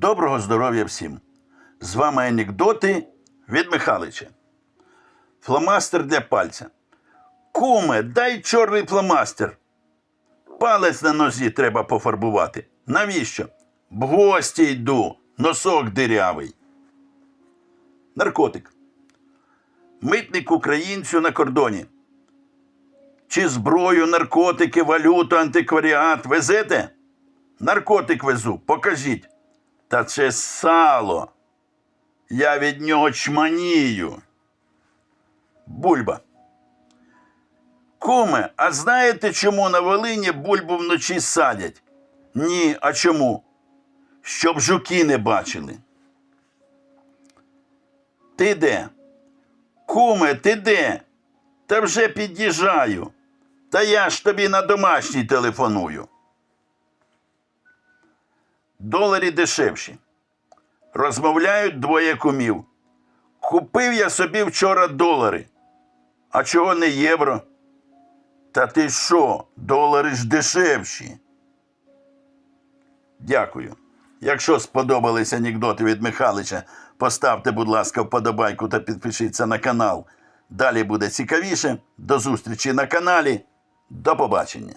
Доброго здоров'я всім! З вами анекдоти від Михалича. Фломастер для пальця. Куме, дай чорний фломастер. Палець на нозі треба пофарбувати. Навіщо? В гості йду, носок дирявий. Наркотик. Митник українцю на кордоні. Чи зброю, наркотики, валюту, антикваріат везете? Наркотик везу, покажіть. Та це сало. Я від нього чманію. Бульба. Куме, а знаєте, чому на Волині бульбу вночі садять? Ні, а чому? Щоб жуки не бачили. Ти де? Куме, ти де? Та вже під'їжджаю. Та я ж тобі на домашній телефоную. Доларі дешевші. Розмовляють двоє кумів. Купив я собі вчора долари. А чого не євро? Та ти що, долари ж дешевші. Дякую. Якщо сподобались анекдоти від Михалича, поставте, будь ласка, вподобайку та підпишіться на канал. Далі буде цікавіше. До зустрічі на каналі. До побачення.